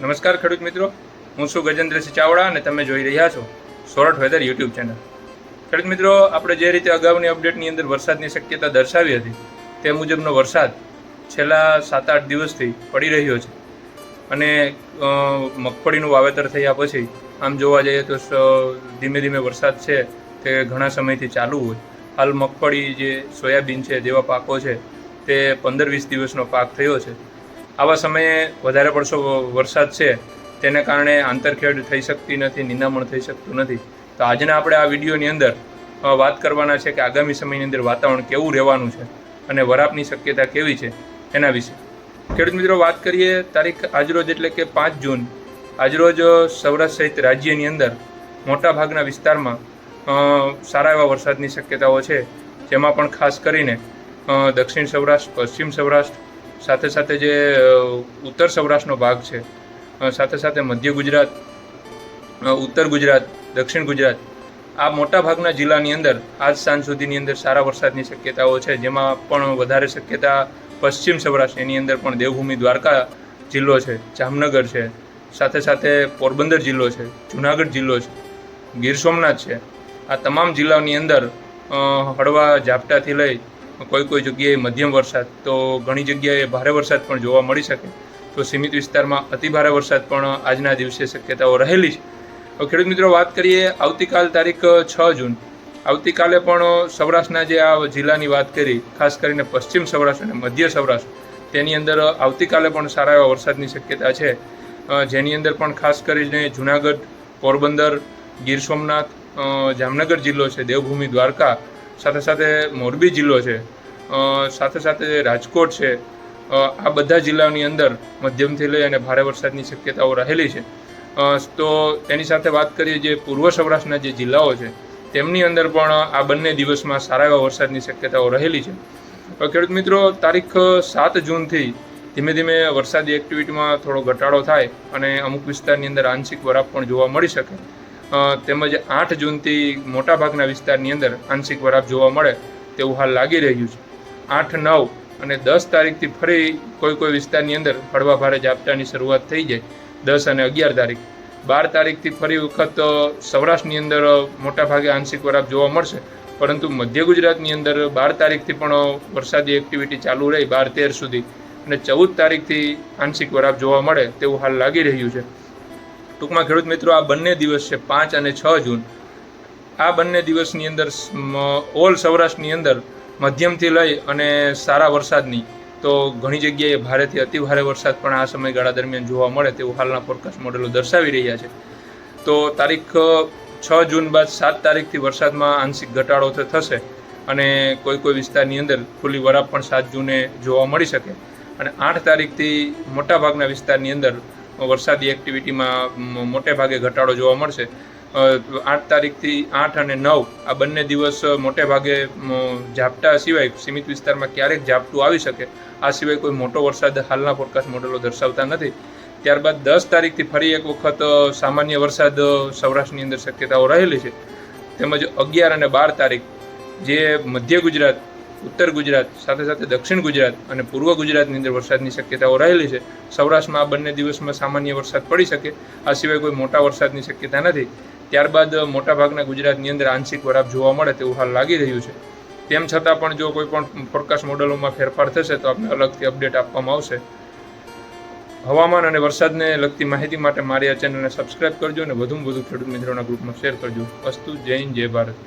નમસ્કાર ખેડૂત મિત્રો. હું છું ગજેન્દ્રસિંહ ચાવડા અને તમે જોઈ રહ્યા છો સોરઠ વેધર યુટ્યુબ ચેનલ. ખેડૂત મિત્રો, આપણે જે રીતે અગાઉની અપડેટની અંદર વરસાદની શક્યતા દર્શાવી હતી, તે મુજબનો વરસાદ છેલ્લા સાત આઠ દિવસથી પડી રહ્યો છે. અને મગફળીનું વાવેતર થયા પછી, આમ જોવા જઈએ તો ધીમે ધીમે વરસાદ છે તે ઘણા સમયથી ચાલુ હોય. હાલ મગફળી જે સોયાબીન છે, જેવા પાકો છે, તે પંદર વીસ દિવસનો પાક થયો છે. આવા સમયે વધારે પડશો વરસાદ છે, તેને કારણે આંતરખેડ થઈ શકતી નથી, નિંદામણ થઈ શકતું નથી. તો આજના આપણે આ વિડીયોની અંદર વાત કરવાના છે કે આગામી સમયની અંદર વાતાવરણ કેવું રહેવાનું છે અને વરાપની શક્યતા કેવી છે એના વિશે. ખેડૂત મિત્રો, વાત કરીએ તારીખ આજરોજ એટલે કે પાંચ જૂન. આજરોજ સૌરાષ્ટ્ર સહિત રાજ્યની અંદર મોટા ભાગના વિસ્તારમાં સારા એવા વરસાદની શક્યતાઓ છે. જેમાં પણ ખાસ કરીને દક્ષિણ સૌરાષ્ટ્ર, પશ્ચિમ સૌરાષ્ટ્ર સાથે સાથે જે ઉત્તર સૌરાષ્ટ્રનો ભાગ છે સાથે સાથે મધ્ય ગુજરાત ઉત્તર ગુજરાત, દક્ષિણ ગુજરાત, આ મોટા ભાગના જિલ્લાની અંદર આજ સાંજ સુધીની અંદર સારા વરસાદની શક્યતાઓ છે, જેમાં પણ વધારે શક્યતા પશ્ચિમ સૌરાષ્ટ્ર, એની અંદર પણ દેવભૂમિ દ્વારકા જિલ્લો છે, જામનગર છે, સાથે સાથે પોરબંદર જિલ્લો છે, જુનાગઢ જિલ્લો છે, ગીર સોમનાથ છે. આ તમામ જિલ્લાઓની અંદર હળવા ઝાપટાથી લઈ કોઈ કોઈ જગ્યાએ મધ્યમ વરસાદ તો ઘણી જગ્યાએ ભારે વરસાદ પણ જોવા મળી શકે. તો સીમિત વિસ્તારમાં અતિભારે વરસાદ પણ આજના દિવસે શક્યતાઓ રહેલી છે. ખેડૂત મિત્રો વાત કરીએ આવતીકાલ તારીખ છ જૂન. આવતીકાલે પણ સૌરાષ્ટ્રના જે આ જિલ્લાની વાત કરી, ખાસ કરીને પશ્ચિમ સૌરાષ્ટ્ર અને મધ્ય સૌરાષ્ટ્ર, તેની અંદર આવતીકાલે પણ સારા એવા વરસાદની શક્યતા છે. જેની અંદર પણ ખાસ કરીને જુનાગઢ, પોરબંદર, ગીર સોમનાથ જામનગર જિલ્લો છે, દેવભૂમિ, દ્વારકા સાથે સાથે મોરબી જિલ્લો છે. સાથે સાથે રાજકોટ છે. આ બધા જિલ્લાઓની અંદર મધ્યમથી લઈ અને ભારે વરસાદની શક્યતાઓ રહેલી છે. તો તેની સાથે વાત કરીએ જે પૂર્વ સૌરાષ્ટ્રના જે જિલ્લાઓ છે, તેમની અંદર પણ આ બંને દિવસમાં સારા એવા વરસાદની શક્યતાઓ રહેલી છે. ખેડૂત મિત્રો, તારીખ સાત જૂનથી ધીમે ધીમે વરસાદી એક્ટિવિટીમાં થોડો ઘટાડો થાય અને અમુક વિસ્તારની અંદર આંશિક વરાપ પણ જોવા મળી શકે. તેમજ આઠ જૂનથી મોટાભાગના વિસ્તારની અંદર આંશિક વરાપ જોવા મળે તેવું હાલ લાગી રહ્યું છે. આઠ, નવ અને દસ તારીખથી ફરી કોઈ કોઈ વિસ્તારની અંદર હળવા ભારે ઝાપટાની શરૂઆત થઈ જાય, દસ અને અગિયાર તારીખ. બાર તારીખથી ફરી વખત સૌરાષ્ટ્રની અંદર મોટાભાગે આંશિક વરાપ જોવા મળશે, પરંતુ મધ્ય ગુજરાતની અંદર બાર તારીખથી પણ વરસાદી એક્ટિવિટી ચાલુ રહી બાર તેર સુધી અને ચૌદ તારીખથી આંશિક વરાપ જોવા મળે તેવું હાલ લાગી રહ્યું છે. ટૂંકમાં ખેડૂત મિત્રો, આ બંને દિવસ છે પાંચ અને છ જૂન. આ બંને દિવસની અંદર ઓલ સૌરાષ્ટ્રની અંદર મધ્યમથી લઈ અને સારા વરસાદની, તો ઘણી જગ્યાએ ભારેથી અતિભારે વરસાદ પણ આ સમયગાળા દરમિયાન જોવા મળે તેવું હાલના ફોરકાસ્ટ મોડેલો દર્શાવી રહ્યા છે. તો તારીખ છ જૂન બાદ સાત તારીખથી વરસાદમાં આંશિક ઘટાડો થશે અને કોઈ કોઈ વિસ્તારની અંદર ખુલ્લી વરાપ પણ સાત જૂને જોવા મળી શકે. અને આઠ તારીખથી મોટાભાગના વિસ્તારની અંદર વરસાદી એક્ટિવિટીમાં મોટે ભાગે ઘટાડો જોવા મળશે. આઠ તારીખથી આઠ અને નવ, આ બંને દિવસ મોટે ભાગે ઝાપટા સિવાય સીમિત વિસ્તારમાં ક્યારેક ઝાપટું આવી શકે. આ સિવાય કોઈ મોટો વરસાદ હાલના ફોરકાસ્ટ મોડેલો દર્શાવતા નથી. ત્યારબાદ દસ તારીખથી ફરી એક વખત સામાન્ય વરસાદ સૌરાષ્ટ્રની અંદર શક્યતાઓ રહેલી છે. તેમજ અગિયાર અને બાર તારીખ, જે મધ્ય ગુજરાત ઉત્તર ગુજરાત, સાથે સાથે દક્ષિણ ગુજરાત અને પૂર્વ ગુજરાતની અંદર વરસાદની શક્યતાઓ રહેલી છે. સૌરાષ્ટ્રમાં આ બંને દિવસમાં સામાન્ય વરસાદ પડી શકે, આ સિવાય કોઈ મોટા વરસાદની શક્યતા નથી. ત્યારબાદ મોટાભાગના ગુજરાતની અંદર આંશિક વરાપ જોવા મળે તેવું હાલ લાગી રહ્યું છે. તેમ છતાં પણ જો કોઈ પણ ફોરકાસ્ટ મોડેલોમાં ફેરફાર થશે તો આપણે અલગથી અપડેટ આપવામાં આવશે. હવામાન અને વરસાદને લગતી માહિતી માટે મારી આ ચેનલને સબસ્ક્રાઇબ કરજો અને વધુમાં વધુ ખેડૂત મિત્રોના ગ્રુપમાં શેર કરજો. અસ્તુ હિન્દ, જય ભારત.